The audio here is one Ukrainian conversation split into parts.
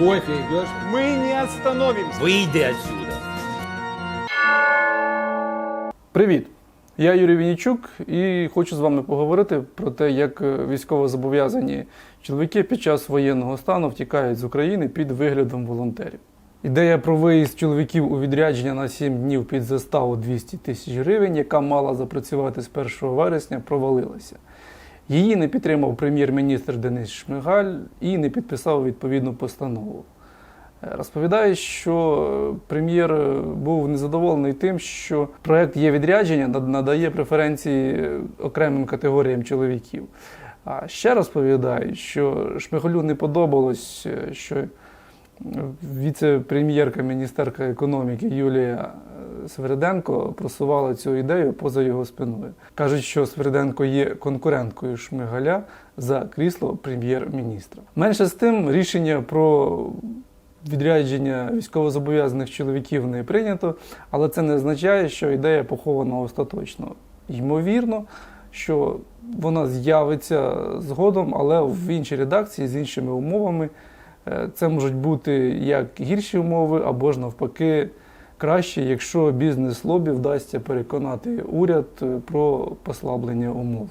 Кофе идешь? Мы не остановимся. Выйди отсюда. Привіт! Я Юрій Вінічук і хочу з вами поговорити про те, як е, військовозобов'язані чоловіки під час воєнного стану втікають з України під виглядом волонтерів. Ідея про виїзд чоловіків у відрядження на 7 днів під заставу 200 тисяч гривень, яка мала запрацювати з 1 вересня, провалилася. Її не підтримав прем'єр-міністр Денис Шмигаль і не підписав відповідну постанову. Е, Розповідає, що е, прем'єр е, був незадоволений тим, що проект є відрядження надає преференції окремим категоріям чоловіків. А ще розповідає, що Шмигалю не подобалось, що віце-прем'єрка міністерка економіки Юлія е, Свериденко просувала цю ідею поза його спиною. Кажуть, що Свериденко є конкуренткою Шмигаля за крісло прем'єр-міністра. Менше з тим, рішення про відрядження військовозобов'язаних чоловіків не прийнято, але це не означає, що ідея похована остаточно. Ймовірно, що вона з'явиться згодом, але в іншій редакції з іншими умовами. Е, Це можуть бути як гірші умови, або ж навпаки краще, якщо бізнес-лобі вдасться переконати уряд е, про послаблення умов.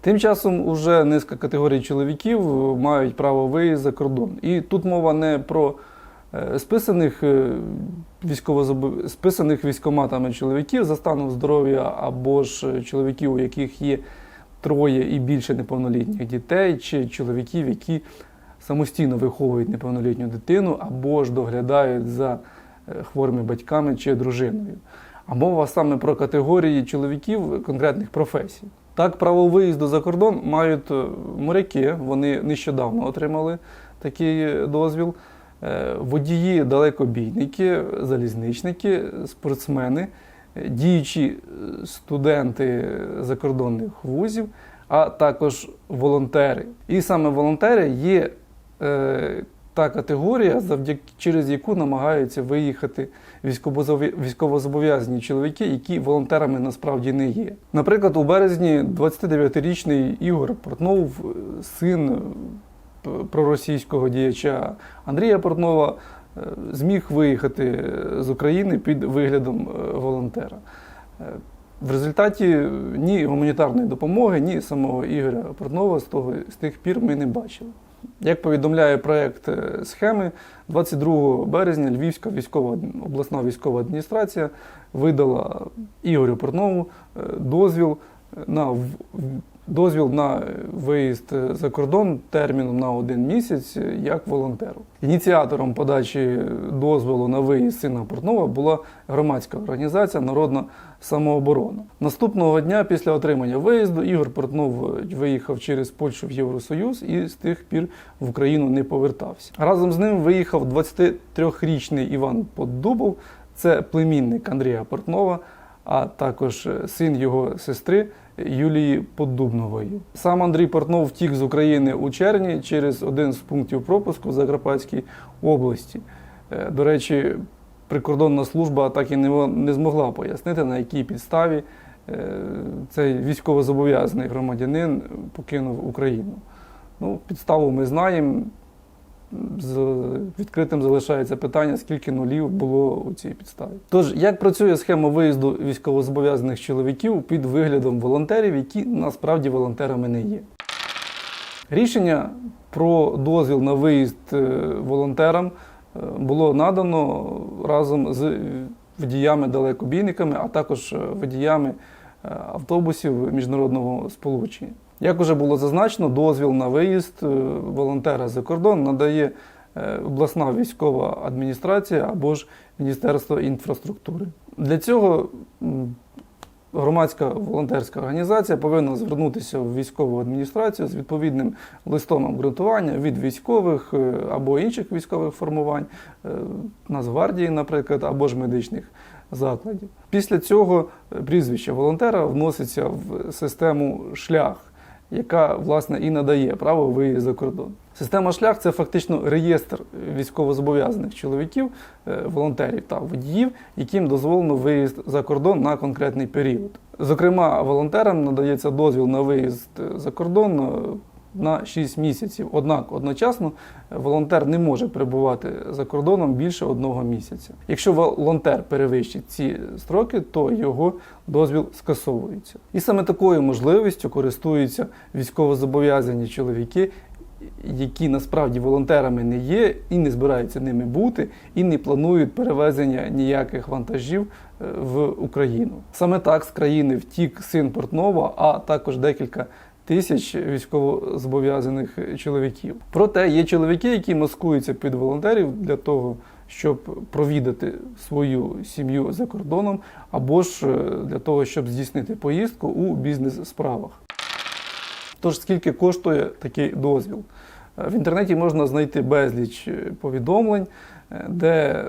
Тим часом уже низка категорій чоловіків мають право виїзд за кордон. І тут мова не про е, списаних е, списаних військоматами чоловіків за станом здоров'я або ж е, чоловіків, у яких є троє і більше неповнолітніх дітей, чи чоловіків, які самостійно виховують неповнолітню дитину або ж доглядають за е, хворими батьками чи дружиною. А мова саме про категорії чоловіків конкретних професій. Так, право виїзду за кордон мають е, моряки, вони нещодавно отримали такий е, дозвіл. Водії, далекобійники, залізничники, спортсмени, діючі студенти закордонних вузів, а також волонтери. І саме волонтери є та категорія, завдяки через яку намагаються виїхати військовозобов'язані чоловіки, які волонтерами насправді не є. Наприклад, у березні 29-річний Ігор Портнов, е, син е, проросійського діяча Андрія Портнова, е, зміг виїхати е, з України під виглядом е, волонтера. Е, В результаті ні гуманітарної допомоги, ні самого Ігоря Портнова з, того, з тих пір ми не бачили. Як повідомляє проект е, схеми, 22 березня Львівська військова обласна військова адміністрація видала Ігорю Портнову е, дозвіл на в- в- дозвіл на виїзд за кордон терміном на один місяць як волонтеру. Ініціатором подачі дозволу на виїзд сина Портнова була громадська організація Народна самооборона. Наступного дня після отримання виїзду Ігор Портнов виїхав через Польщу в Євросоюз і з тих пір в Україну не повертався. Разом з ним виїхав 23-річний Іван Поддубов, це племінник Андрія Портнова, а також син його сестри Юлії Поддубнової. Сам Андрій Портнов втік з України у червні через один з пунктів пропуску в Закарпатській області. Е, До речі, прикордонна служба так і не, змогла пояснити, на якій підставі е, цей військовозобов'язаний громадянин покинув Україну. Ну, підставу ми знаємо. З відкритим залишається питання, скільки нулів було у цій підставі. Тож, як працює схема виїзду військовозобов'язаних чоловіків під виглядом волонтерів, які насправді волонтерами не є? Рішення про дозвіл на виїзд е, волонтерам е, було надано разом з водіями-далекобійниками, а також е, водіями автобусів міжнародного сполучення. Як уже було зазначено, дозвіл на виїзд е, волонтера за кордон надає е, обласна військова адміністрація або ж Міністерство інфраструктури. Для цього громадська волонтерська організація повинна звернутися в військову адміністрацію з відповідним листом обґрунтування від військових е, або інших військових формувань, Нацгвардії, наприклад, або ж медичних закладів. Після цього прізвище волонтера вноситься в систему шлях, яка власне і надає право виїзд за кордон. Система шлях це фактично реєстр військовозобов'язаних чоловіків, е, волонтерів та водіїв, яким дозволено виїзд за кордон на конкретний період. Зокрема, волонтерам надається дозвіл на виїзд за кордон е, на 6 місяців. Однак одночасно волонтер не може перебувати за кордоном більше одного місяця. Якщо волонтер перевищить ці строки, то його дозвіл скасовується. І саме такою можливістю користуються військовозобов'язані чоловіки, які насправді волонтерами не є і не збираються ними бути, і не планують перевезення ніяких вантажів е, в Україну. Саме так з країни втік син Портнова, а також декілька тисяч військовозобов'язаних чоловіків. Проте є чоловіки, які маскуються під волонтерів для того, щоб провідати свою сім'ю за кордоном, або ж е, для того, щоб здійснити поїздку у бізнес-справах. Тож скільки коштує такий дозвіл? Е, В інтернеті можна знайти безліч е, повідомлень, де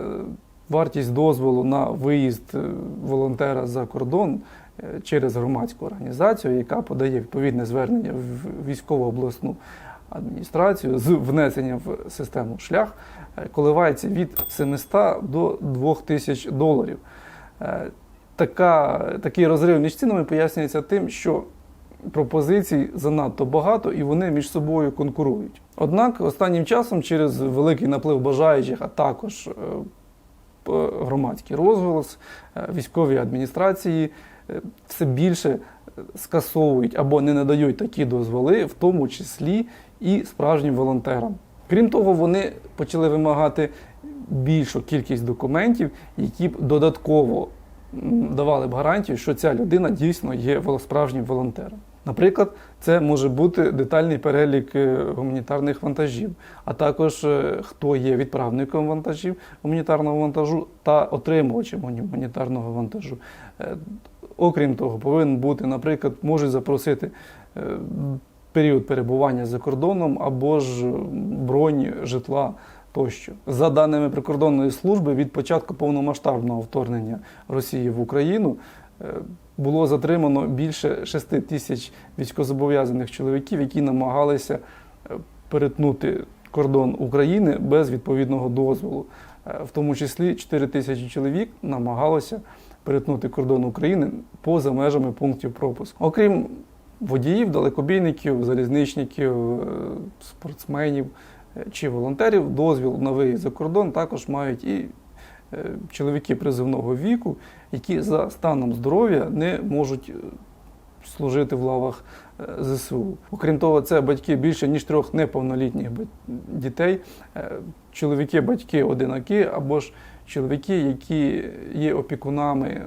вартість дозволу на виїзд волонтера за кордон через громадську організацію, яка подає відповідне звернення в військово обласну адміністрацію з внесенням в систему шлях, е, коливається від 700 до 2000 доларів. Е, Така, такий розрив між цінами пояснюється тим, що пропозицій занадто багато і вони між собою конкурують. Однак останнім часом через великий наплив бажаючих, а також е, громадський розголос, військові адміністрації все більше е, скасовують або не надають такі дозволи, в тому числі і справжнім волонтерам. Крім того, вони почали вимагати більшу кількість документів, які б додатково давали б гарантію, що ця людина дійсно є справжнім волонтером. Наприклад, це може бути детальний перелік е, гуманітарних вантажів, а також е, хто є відправником вантажів гуманітарного вантажу та отримувачем гуманітарного вантажу. Окрім того, повинен бути, наприклад, можуть запросити е, період перебування за кордоном або ж бронь житла тощо. За даними прикордонної служби, від початку повномасштабного вторгнення Росії в Україну е, було затримано більше 6 тисяч військовозобов'язаних чоловіків, які намагалися е, перетнути кордон України без відповідного дозволу. В тому числі 4 тисячі чоловік намагалося перетнути кордон України поза межами пунктів пропуску. Окрім водіїв, далекобійників, залізничників, е, спортсменів е, чи волонтерів, дозвіл на виїзд за кордон також мають і е, чоловіки призивного віку, які за станом здоров'я не можуть служити в лавах е, ЗСУ. Окрім того, це батьки більше ніж трьох неповнолітніх дітей, е, чоловіки, батьки одинаки, або ж чоловіки, які є опікунами е,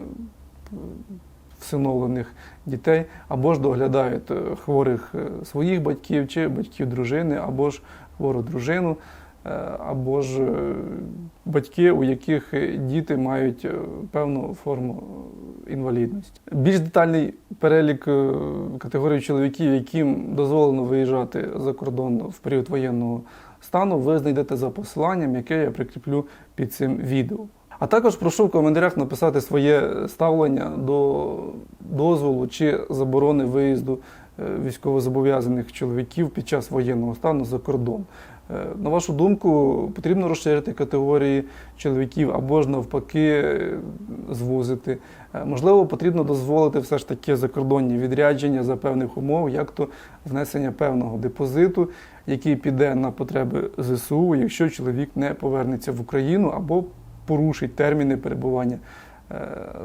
всиновлених дітей, або ж доглядають хворих своїх батьків чи батьків дружини, або ж хвору дружину, або ж е, батьки, у яких е, діти мають е, певну форму е, інвалідності. Більш детальний перелік е, категорій чоловіків, яким дозволено виїжджати за кордон в період воєнного стану, ви знайдете за посиланням, яке я прикріплю під цим відео. А також прошу в коментарях написати своє ставлення до дозволу чи заборони виїзду е, військовозобов'язаних чоловіків під час воєнного стану за кордон. Е, На вашу думку, потрібно розширити категорії чоловіків або ж навпаки е, звузити. Е, Можливо, потрібно дозволити все ж таки закордонні відрядження за певних умов, як то внесення певного депозиту, який піде на потреби ЗСУ, якщо чоловік не повернеться в Україну або порушить терміни перебування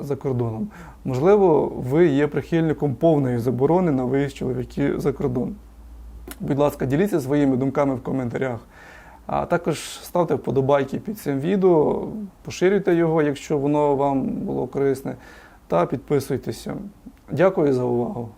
за кордоном. Можливо, ви є прихильником повної заборони на виїзд чоловіків за кордон. Будь ласка, діліться своїми думками в коментарях. А також ставте вподобайки під цим відео, поширюйте його, якщо воно вам було корисне, та підписуйтеся. Дякую за увагу.